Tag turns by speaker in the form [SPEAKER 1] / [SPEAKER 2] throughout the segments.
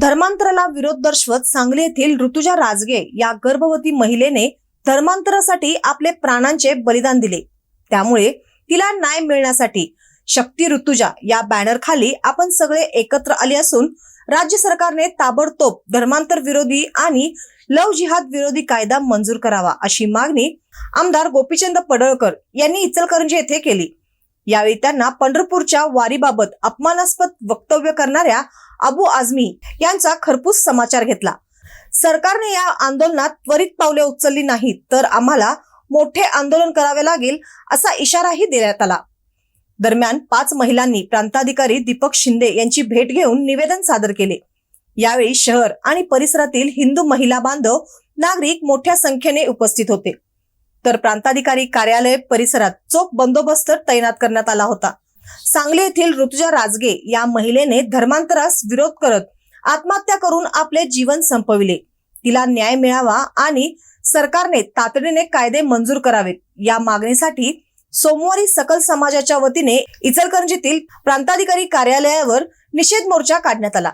[SPEAKER 1] धर्मांतराला विरोध दर्शवत सांगली येथील ऋतुजा राजगे या गर्भवती महिलेने धर्मांतरासाठी आपले प्राणांचे बलिदान दिले. त्यामुळे तिला न्याय मिळण्यासाठी शक्ती ऋतुजा या बॅनर खाली आपण सगळे एकत्र आले असून राज्य सरकारने ताबडतोब धर्मांतर विरोधी आणि लव जिहाद विरोधी कायदा मंजूर करावा अशी मागणी आमदार गोपीचंद पडळकर यांनी इचलकरंजी येथे केली. यावेळी त्यांना पंढरपूरच्या वारीबाबत अपमानास्पद वक्तव्य करणाऱ्या अबू आझमी यांचा खरपूस समाचार घेतला. सरकारने या आंदोलनात त्वरित पावले उचलली नाहीत तर आम्हाला मोठे आंदोलन करावे लागेल असा इशाराही देण्यात आला. दरम्यान पाच महिलांनी प्रांताधिकारी दीपक शिंदे यांची भेट घेऊन निवेदन सादर केले. यावेळी शहर आणि परिसरातील हिंदू महिला बांधव नागरिक मोठ्या संख्येने उपस्थित होते. तर प्रांताधिकारी कार्यालय परिसरात चोख बंदोबस्त तैनात करण्यात आला होता. सांगली येथील ऋतुजा राजगे या महिलेने धर्मांतरास विरोध करत आत्महत्या करून आपले जीवन संपविले. तिला न्याय मिळावा आणि सरकारने तातडीने कायदे मंजूर करावेत. या मागणीसाठी सोमवारी सकल समाजाच्या वतीने इचलकरंजीतील प्रांताधिकारी कार्यालयावर निषेध मोर्चा काढण्यात आला.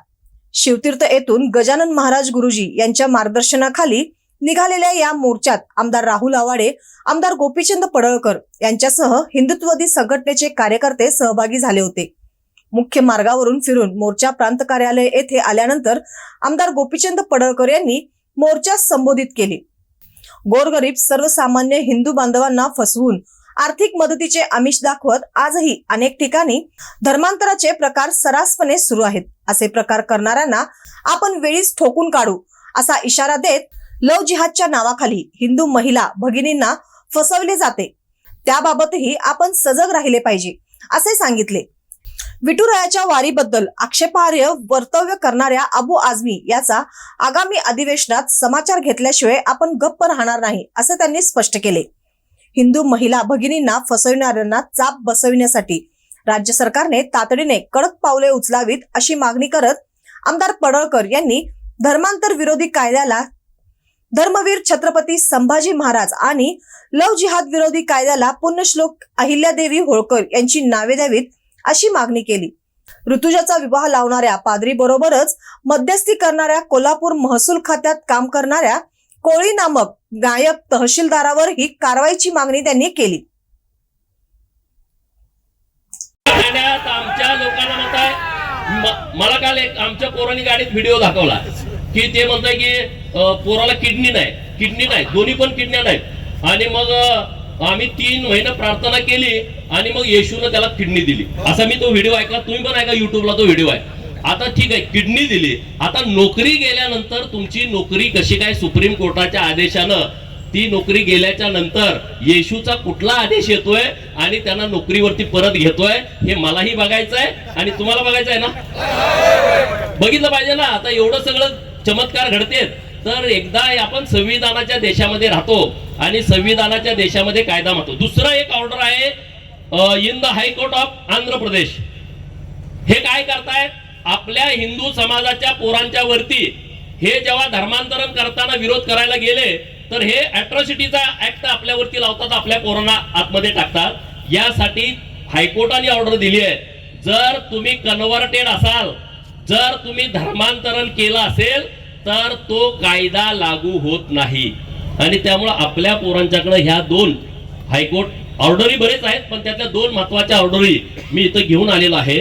[SPEAKER 1] शिवतीर्थ येथून गजानन महाराज गुरुजी यांच्या मार्गदर्शनाखाली निघालेल्या या मोर्चात आमदार राहुल आवाडे आमदार गोपीचंद पडळकर यांच्यासह हिंदुत्ववादी संघटनेचे कार्यकर्ते सहभागी झाले होते. मुख्य मार्गावरून फिरून मोर्चा प्रांत कार्यालय येथे आल्यानंतर आमदार गोपीचंद पडळकर यांनी मोर्चा संबोधित केले. गोरगरीब सर्वसामान्य हिंदू बांधवांना फसवून आर्थिक मदतीचे आमिष दाखवत आजही अनेक ठिकाणी धर्मांतराचे प्रकार सरासपणे सुरू आहेत. असे प्रकार करणाऱ्यांना आपण वेळीच ठोकून काढू असा इशारा देत लव जिहादच्या नावाखाली हिंदू महिला भगिनींना फसवले जाते. त्याबाबतही आपण सजग राहिले पाहिजे असे सांगितले. विठुरायाच्या वारीबद्दल आक्षेपार्ह वर्तव्य करणाऱ्या अबू आझमी याचा आगामी अधिवेशनात समाचार घेतल्याशिवाय आपण गप्प राहणार नाही असे त्यांनी स्पष्ट केले. हिंदू महिला भगिनींना फसविणाऱ्यांना चाप बसविण्यासाठी राज्य सरकारने तातडीने कडक पावले उचलावीत अशी मागणी करत आमदार पडळकर यांनी धर्मांतर विरोधी कायद्याला धर्मवीर छत्रपती संभाजी महाराज आणि लव जिहाद विरोधी कायद्याला पुण्यश्लोक अहिल्यादेवी होळकर यांची नावे द्यावीत अशी मागणी केली. ऋतुजाचा विवाह लावणाऱ्या पादरी बरोबरच मध्यस्थी करणाऱ्या कोल्हापूर महसूल खात्यात काम करणाऱ्या कोळी नामक गायक तहसीलदारावर ही कारवाईची मागणी त्यांनी केली.
[SPEAKER 2] आमच्या लोकांना म्हणताय मला काल एक आमच्या पोरांनी गाडीत व्हिडिओ दाखवला. की ते म्हणताय की पोराला किडनी नाही. किडनी नाही. दोन्ही पण किडन्या नाहीत. आणि मग आम्ही तीन महिने प्रार्थना केली आणि मग येशून त्याला किडनी दिली. असा मी तो व्हिडिओ ऐकला. तुम्ही पण ऐका युट्यूबला तो व्हिडिओ आहे. आता ठीक आहे किडनी दिली. आता नोकरी गेल्यानंतर तुमची नोकरी कशी काय सुप्रीम कोर्टाच्या आदेशानं ती नोकरी गेल्याच्यानंतर येशूचा कुठला आदेश येतोय आणि त्यांना नोकरीवरती परत घेतोय हे मलाही बघायचं आहे आणि तुम्हाला बघायचं आहे ना? बघितलं पाहिजे ना? आता एवढं सगळं चमत्कार घडतेत. तर एकदा आपण संविधानाच्या देशामध्ये राहतो आणि संविधानाच्या देशामध्ये कायदा मानतो. दुसरं एक ऑर्डर आहे in the high court of Andhra Pradesh हे काय करतायत? आपल्या हिंदू समाजाच्या पोरांच्या वरती हे जेव्हा धर्मांतरण करताना विरोध करायला गेले तर हे अॅट्रॉसिटीचा ऍक्ट आपल्यावरती लावतात आपल्या पोरांना आतमध्ये टाकतात. यासाठी हायकोर्टाने ऑर्डर दिली आहे. जर तुम्ही कन्व्हर्टेड असाल जर तुम्ही धर्मांतरण केलं असेल तर तो कायदा लागू होत नाही. आणि त्यामुळं आपल्या पोरांच्याकडे ह्या दोन हायकोर्ट ऑर्डरी बरेच आहेत पण त्यातल्या दोन महत्त्वाच्या ऑर्डरी मी इथं घेऊन आलेलो आहे.